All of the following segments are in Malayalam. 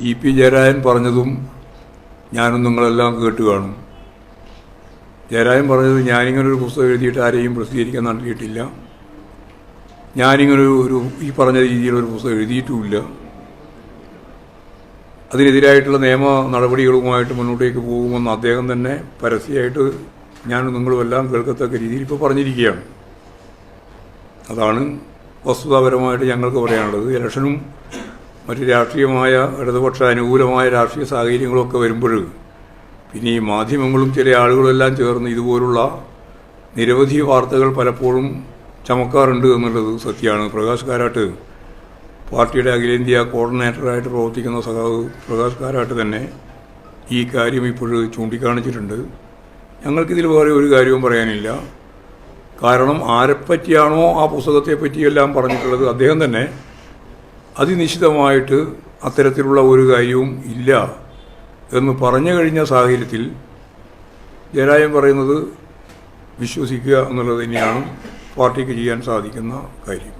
ഇ പി ജയരാജൻ പറഞ്ഞതും ഞാനും നിങ്ങളെല്ലാം കേട്ട് കാണും. ജയരാജൻ പറഞ്ഞത് ഞാനിങ്ങനെ ഒരു പുസ്തകം എഴുതിയിട്ട് ആരെയും പ്രസിദ്ധീകരിക്കാൻ നടത്തിയിട്ടില്ല. ഞാനിങ്ങനൊരു ഒരു ഈ പറഞ്ഞ രീതിയിലൊരു പുസ്തകം എഴുതിയിട്ടുമില്ല. അതിനെതിരായിട്ടുള്ള നിയമ നടപടികളുമായിട്ട് മുന്നോട്ടേക്ക് പോകുമെന്ന് അദ്ദേഹം തന്നെ പരസ്യമായിട്ട് ഞാൻ നിങ്ങളും എല്ലാം കേൾക്കത്തക്ക രീതിയിൽ ഇപ്പോൾ പറഞ്ഞിരിക്കുകയാണ്. അതാണ് വസ്തുതാപരമായിട്ട് ഞങ്ങൾക്ക് പറയാനുള്ളത്. ഇലക്ഷനും മറ്റ് രാഷ്ട്രീയമായ ഇടതുപക്ഷ അനുകൂലമായ രാഷ്ട്രീയ സാഹചര്യങ്ങളൊക്കെ വരുമ്പോൾ പിന്നെ ഈ മാധ്യമങ്ങളും ചില ആളുകളെല്ലാം ചേർന്ന് ഇതുപോലുള്ള നിരവധി വാർത്തകൾ പലപ്പോഴും ചമക്കാറുണ്ട് എന്നുള്ളത് സത്യമാണ്. പ്രകാശ് കാരാട്ട് പാർട്ടിയുടെ അഖിലേന്ത്യാ കോർഡിനേറ്ററായിട്ട് പ്രവർത്തിക്കുന്ന സഖാവ് പ്രകാശ് കാരാട്ട് തന്നെ ഈ കാര്യം ഇപ്പോൾ ചൂണ്ടിക്കാണിച്ചിട്ടുണ്ട്. ഞങ്ങൾക്കിതിൽ വേറെ ഒരു കാര്യവും പറയാനില്ല. കാരണം ആരെപ്പറ്റിയാണോ ആ പുസ്തകത്തെ പറ്റിയെല്ലാം പറഞ്ഞിട്ടുള്ളത് അദ്ദേഹം തന്നെ അതിനിശ്ചിതമായിട്ട് അത്തരത്തിലുള്ള ഒരു കാര്യവും ഇല്ല എന്ന് പറഞ്ഞു കഴിഞ്ഞ സാഹചര്യത്തിൽ ജയരാജൻ പറയുന്നത് വിശ്വസിക്കുക എന്നുള്ളത് തന്നെയാണ് പാർട്ടിക്ക് ചെയ്യാൻ സാധിക്കുന്ന കാര്യം.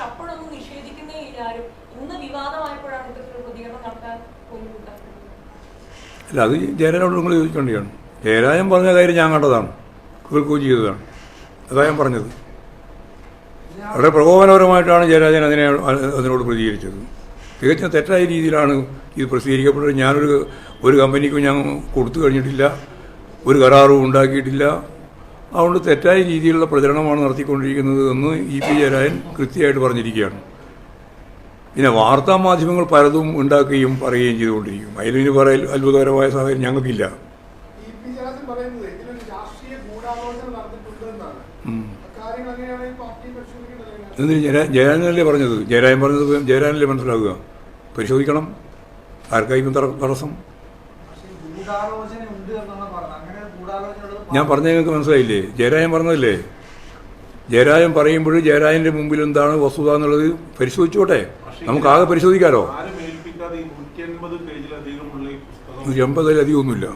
അപ്പോഴൊന്നും നിഷേധിക്കുന്നേ ഇല്ല ആരും. ഇന്ന് വിവാദമായപ്പോഴാണ് ഇത്തരത്തിലൊരു പ്രതികരണം നടത്താൻ പോലും കൂട്ടാക്കുന്നത് അല്ല അത് ജയരാജനോട് നിങ്ങൾ ചോദിക്കേണ്ടതാണ് ജയരാജൻ പറഞ്ഞ കാര്യം ഞാൻ കണ്ടതാണ്. കുവിൽക്കൂ ചെയ്തതാണ്. അതാ ഞാൻ പറഞ്ഞത്. വളരെ പ്രകോപനപരമായിട്ടാണ് ജയരാജൻ അതിനെ അതിനോട് പ്രതികരിച്ചത്. തികച്ചും തെറ്റായ രീതിയിലാണ് ഇത് പ്രസിദ്ധീകരിക്കപ്പെട്ടത്. ഞാനൊരു ഒരു കമ്പനിക്കും ഞാൻ കൊടുത്തു കഴിഞ്ഞിട്ടില്ല. ഒരു കരാറും ഉണ്ടാക്കിയിട്ടില്ല. അതുകൊണ്ട് തെറ്റായ രീതിയിലുള്ള പ്രചരണമാണ് നടത്തിക്കൊണ്ടിരിക്കുന്നത് എന്ന് ഇ പി ജയരാജൻ കൃത്യമായിട്ട് പറഞ്ഞിരിക്കുകയാണ്. പിന്നെ വാർത്താ മാധ്യമങ്ങൾ പലതും ഉണ്ടാക്കുകയും പറയുകയും ചെയ്തുകൊണ്ടിരിക്കും. അതിലിന് പറയൽ അത്ഭുതകരമായ സാഹചര്യം ഞങ്ങൾക്കില്ല. ജയരാജനല്ലേ പറഞ്ഞത്? ജയരാജൻ പറഞ്ഞത് ജയരാജനല്ലേ മനസ്സിലാക്കുക? പരിശോധിക്കണം. ആർക്കായിരിക്കും തട- തടസ്സം? ഞാൻ പറഞ്ഞ നിങ്ങൾക്ക് മനസ്സിലായില്ലേ? ജയരാജൻ പറഞ്ഞതല്ലേ? ജയരാജൻ പറയുമ്പോൾ ജയരാജന്റെ മുമ്പിൽ എന്താണ് വസ്തുത എന്നുള്ളത് പരിശോധിച്ചോട്ടെ. നമുക്ക് ആകെ പരിശോധിക്കാലോ? നൂറ്റി എൺപതിലധികം ഒന്നുമില്ല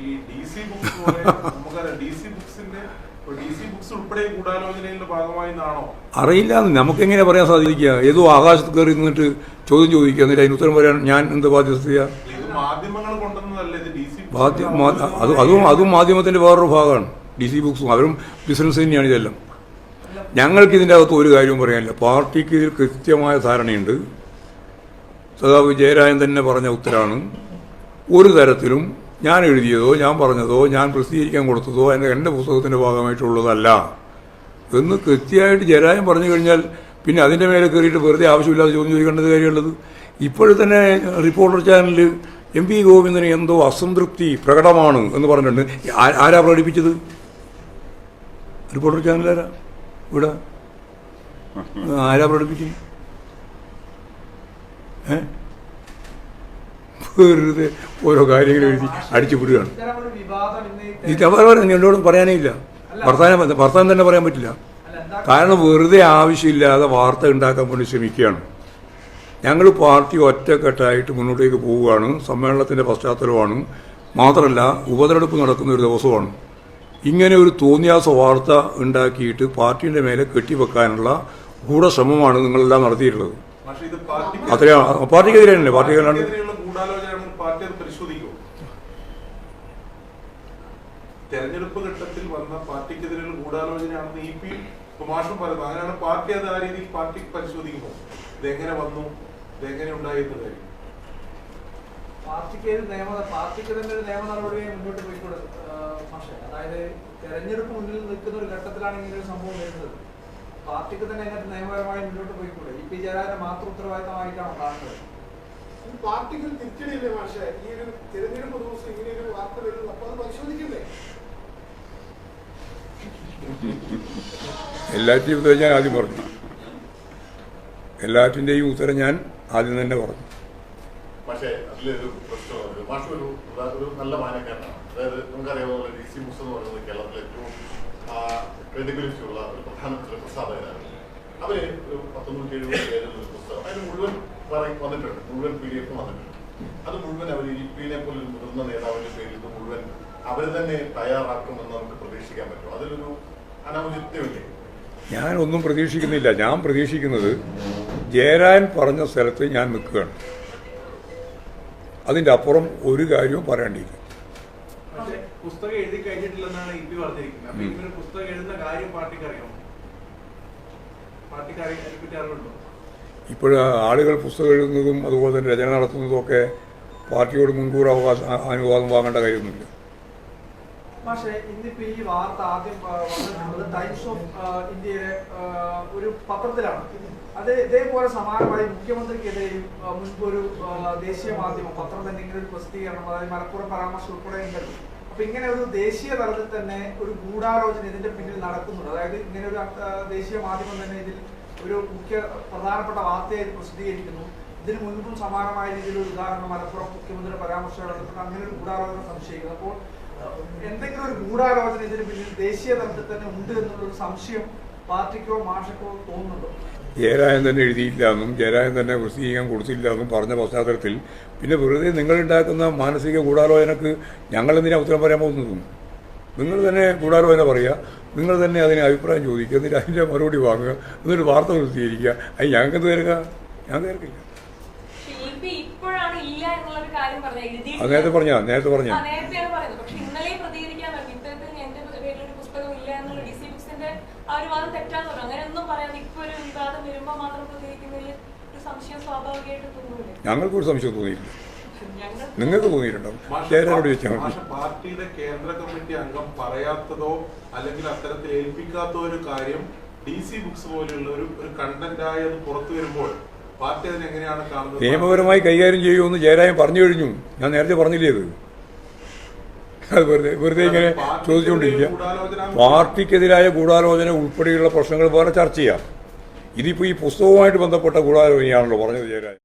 ഈ നമുക്ക് എങ്ങനെ അറിയില്ല നമുക്കെങ്ങനെ പറയാൻ സാധിക്കുക ഏതോ ആകാശത്ത് കയറി നിന്നിട്ട് ചോദ്യം ചോദിക്കുക. എന്നിട്ട് അതിന് ഉത്തരം പറയാൻ ഞാൻ എന്ത് ബാധ്യത അതും അതും മാധ്യമത്തിന്റെ വേറൊരു ഭാഗമാണ്. ഡി സി ബുക്സും അവരും ബിസിനസ് തന്നെയാണ് ഇതെല്ലാം. ഞങ്ങൾക്ക് ഇതിന്റെ അകത്ത് ഒരു കാര്യവും പറയാനില്ല. പാർട്ടിക്ക് ഇതിൽ കൃത്യമായ ധാരണയുണ്ട്. സഖാവ് ജയരാജൻ തന്നെ പറഞ്ഞ ഉത്തരാണ്. ഒരു തരത്തിലും ഞാൻ എഴുതിയതോ ഞാൻ പറഞ്ഞതോ ഞാൻ പ്രസിദ്ധീകരിക്കാൻ കൊടുത്തതോ എന്റെ എന്റെ പുസ്തകത്തിന്റെ ഭാഗമായിട്ടുള്ളതല്ല. എന്ന് കൃത്യമായിട്ട് ജയരാജൻ പറഞ്ഞു കഴിഞ്ഞാൽ പിന്നെ അതിന്റെ മേലെ കയറിയിട്ട് വെറുതെ ആവശ്യമില്ലാതെ ചോദ്യം ചോദിക്കേണ്ടത് കാര്യമുള്ളത്? ഇപ്പോഴത്തന്നെ റിപ്പോർട്ടർ ചാനലിൽ എം പി ഗോവിന്ദന് എന്തോ അസംതൃപ്തി പ്രകടമാണ് എന്ന് പറഞ്ഞിട്ടുണ്ട്. ആരാ പ്രകടിപ്പിച്ചത്? റിപ്പോർട്ടർ ചാനലാരാ ഇവിടെ? ആരാ പ്രകടിപ്പിച്ചു ഏ? വെറുതെ ഓരോ കാര്യങ്ങൾ എഴുതി അടിച്ചു വിടുകയാണ്. ഈ അവർ എന്നോട് പറയാനേ ഇല്ല. ഭർത്താനം ഭർത്താൻ തന്നെ പറയാൻ പറ്റില്ല. കാരണം വെറുതെ ആവശ്യമില്ലാതെ വാർത്ത ഉണ്ടാക്കാൻ വേണ്ടി ശ്രമിക്കുകയാണ്. ഞങ്ങൾ പാർട്ടി ഒറ്റക്കെട്ടായിട്ട് മുന്നോട്ടേക്ക് പോവുകയാണ്. സമ്മേളനത്തിന്റെ പശ്ചാത്തലമാണ്. മാത്രമല്ല ഉപതെരഞ്ഞെടുപ്പ് നടക്കുന്ന ഒരു ദിവസമാണ്. ഇങ്ങനെ ഒരു തോന്നിയാസ വാർത്ത ഉണ്ടാക്കിയിട്ട് പാർട്ടിയുടെ മേലെ കെട്ടിവെക്കാനുള്ള ഗൂഢശ്രമമാണ് നിങ്ങളെല്ലാം നടത്തിയിട്ടുള്ളത്. പക്ഷേ ഇത് പാർട്ടിക്ക് അത്രയാ പാർട്ടിക്കെതിരെയല്ലേ പാർട്ടി തെരഞ്ഞെടുപ്പ് ഘട്ടത്തിൽ വന്ന പാർട്ടിക്കെതിരെയുള്ള ഗൂഢാലോചനയാണെന്ന് ഇ പി കുമാഷും പറയുന്നത് അങ്ങനെയാണ് പാർട്ടി അത് ആ രീതിയിൽ പാർട്ടി പരിശോധിക്കുമോ ഇതെങ്ങനെ വന്നു? ഇതെങ്ങനെ ഉണ്ടായി എന്ന കാര്യം. പാർട്ടിക്ക് ഒരു നിയമ പാർട്ടിക്ക് തന്നെ ഒരു നിയമ നടപടിയെ മുന്നോട്ട് പോയിക്കൂടെ? പക്ഷേ അതായത് തെരഞ്ഞെടുപ്പ് മുന്നിൽ നിൽക്കുന്ന ഒരു ഘട്ടത്തിലാണ് ഇങ്ങനെ ഒരു സംഭവം വരുന്നത്. പാർട്ടിക്ക് തന്നെ അതിനകത്ത് നിയമപരമായി മുന്നോട്ട് പോയിക്കൂടെ? ഇ പി ജയരാജന്റെ മാത്രം ഉത്തരവാദിത്തമായിട്ടാണ് കാണുന്നത്? ഈ പാർട്ടിക്ക് ഒരു തിരിച്ചടിയില്ലേ പക്ഷേ ഈ ഒരു തിരഞ്ഞെടുപ്പ് ദിവസം ഇങ്ങനെ ഒരു വാർത്ത വരുന്നത് അപ്പൊ അത് പരിശോധിക്കില്ലേ? എല്ലാറ്റിന്റെയും ഉത്തരം ഞാൻ ആദ്യം പറഞ്ഞു. എല്ലാറ്റിന്റെയും ഉത്തരം ഞാൻ ആദ്യം തന്നെ പറഞ്ഞു. പക്ഷേ അതിലൊരു പ്രശ്നമാണ് മാഷ് ഒരു നല്ല മാനക്കാരനാണ്. അതായത് നമുക്കറിയാവുന്ന ഡി സി മുസ് എന്ന് പറയുന്നത് കേരളത്തിലെ ഏറ്റവും ക്രെഡിബിലിറ്റി ഉള്ള ഒരു പ്രധാനപ്പെട്ട പ്രസാധകരാണ് അവർ പത്തൊന്നൂറ്റി എഴുപത് പുസ്തകം അതിന് മുഴുവൻ വന്നിട്ടുണ്ട്. മുഴുവൻ പി ഡി എഫ് വന്നിട്ടുണ്ട്. അത് മുഴുവൻ അവർ ഇ പിനെ പോലെ ഒരു മുതിർന്ന നേതാവിന്റെ പേരിൽ ഇത് മുഴുവൻ അവർ തന്നെ തയ്യാറാക്കുമെന്ന് നമുക്ക് പ്രതീക്ഷിക്കാൻ പറ്റും. അതിലൊരു അനൗചിത്യമില്ലേ ഞാനൊന്നും പ്രതീക്ഷിക്കുന്നില്ല. ഞാൻ പ്രതീക്ഷിക്കുന്നത് ജയരാൻ പറഞ്ഞ സ്ഥലത്ത് ഞാൻ നിൽക്കുകയാണ്. അതിന്റെ അപ്പുറം ഒരു കാര്യവും പറയേണ്ടിയില്ല പക്ഷേ പുസ്തകം എഴുതി കഴിഞ്ഞിട്ടില്ലെന്നാണ് ഇ പി പറഞ്ഞിരിക്കുന്നത്. അപ്പൊ ഇവർ പുസ്തകം എഴുതുന്ന കാര്യം പാർട്ടിക്ക് അറിയാമോ? പാർട്ടിക്ക് അറിയാൻ അറിവുണ്ടോ? ഇപ്പോൾ ആളുകൾ പുസ്തകം എഴുതുന്നതും അതുപോലെ തന്നെ രചന നടത്തുന്നതും ഒക്കെ പാർട്ടിയോട് മുൻകൂർ അവകാശം അനുവാദം വാങ്ങേണ്ട കാര്യമൊന്നുമില്ല. പക്ഷേ ഇന്നിപ്പോ ഈ വാർത്ത ആദ്യം വന്നിട്ടുള്ളത് ടൈംസ് ഓഫ് ഇന്ത്യയുടെ ഇന്ത്യയിലെ ഒരു പത്രത്തിലാണ്. അത് ഇതേപോലെ സമാനമായി മുഖ്യമന്ത്രിക്കെതിരെയും മുൻപ് ഒരു ദേശീയ മാധ്യമം പത്രം തന്നെ ഇങ്ങനെ ഒരു പ്രസിദ്ധീകരണം അതായത് മലപ്പുറം പരാമർശം ഉൾപ്പെടെ ഉണ്ടല്ലോ. അപ്പൊ ഇങ്ങനെ ഒരു ദേശീയ തലത്തിൽ തന്നെ ഒരു ഗൂഢാലോചന ഇതിന്റെ പിന്നിൽ നടക്കുന്നുണ്ട്. അതായത് ഇങ്ങനെ ഒരു ദേശീയ മാധ്യമം തന്നെ ഇതിൽ ഒരു മുഖ്യ പ്രധാനപ്പെട്ട വാർത്തയായി പ്രസിദ്ധീകരിക്കുന്നു. ഇതിന് മുൻപും സമാനമായ രീതിയിൽ ഒരു ഉദാഹരണം മലപ്പുറം മുഖ്യമന്ത്രിയുടെ പരാമർശം നടത്തിയിട്ട് അങ്ങനെ ഒരു ഗൂഢാലോചന സംശയിക്കുന്നു. അപ്പോൾ എന്തെങ്കിലും ഒരു ഗൂഢാലോചന ഇതിന് പിന്നിൽ ദേശീയ തലത്തിൽ തന്നെ ഉണ്ട് എന്നുള്ളൊരു സംശയം പാർട്ടിക്കോ മാഷക്കോ തോന്നുന്നുണ്ടോ? ജയരാജൻ തന്നെ എഴുതിയില്ല എന്നും ജയരാജൻ തന്നെ പ്രസിദ്ധീകരിക്കാൻ കൊടുത്തില്ല എന്നും പറഞ്ഞ പശ്ചാത്തലത്തിൽ പിന്നെ വെറുതെ നിങ്ങളുണ്ടാക്കുന്ന മാനസിക ഗൂഢാലോചനക്ക് ഞങ്ങൾ എന്തിനാ ഉത്തരം പറയാൻ പോകുന്നതും? നിങ്ങൾ തന്നെ ഗൂഢാലോചന പറയുക നിങ്ങൾ തന്നെ അതിന് അഭിപ്രായം ചോദിക്കുക എന്നിട്ട് അതിന്റെ മറുപടി വാങ്ങുക എന്നിട്ട് വാർത്ത പ്രസിദ്ധീകരിക്കുക. അത് ഞങ്ങൾക്ക് തരുക അത് എഴുതിയിട്ടില്ല. നേരത്തെ പറഞ്ഞാ? നേരത്തെ പറഞ്ഞാ? ഇന്നലെ പ്രതികരിക്കാൻ ഇത്തരത്തിൽ എന്റെ പേരിലൊരു പുസ്തകം ഇല്ല എന്നുള്ള ഡി സി ബുക്സിന്റെ ആ ഒരു വാദം തെറ്റാന്ന് ഞങ്ങൾക്കൊരു സംശയം തോന്നിയില്ല നിങ്ങൾക്ക് ചോദിച്ചാൽ മതി മാഷ് പാർട്ടിയുടെ കേന്ദ്ര കമ്മിറ്റി അംഗം പറയാത്തതോ അല്ലെങ്കിൽ അത്തരത്തിൽ ഏൽപ്പിക്കാത്തോ ഒരു കാര്യം ഡി സി ബുക്സ് പോലെയുള്ള ഒരു ഒരു കണ്ടന്റായി അത് പുറത്തു വരുമ്പോൾ പാർട്ടി അതിനെ എങ്ങനെയാണ് കാണുന്നത്? നിയമപരമായി കൈകാര്യം ചെയ്യുമെന്ന് ജയരായം പറഞ്ഞു കഴിഞ്ഞു. ഞാൻ നേരത്തെ പറഞ്ഞില്ലേ അത്? അത് വെറുതെ വെറുതെ ഇങ്ങനെ ചോദിച്ചുകൊണ്ടിരിക്കുക. പാർട്ടിക്കെതിരായ ഗൂഢാലോചന ഉൾപ്പെടെയുള്ള പ്രശ്നങ്ങൾ വേറെ ചർച്ച ചെയ്യാം. ഇതിപ്പോൾ ഈ പുസ്തകവുമായിട്ട് ബന്ധപ്പെട്ട ഗൂഢാലോചനയാണല്ലോ പറഞ്ഞത് ജയരാജൻ?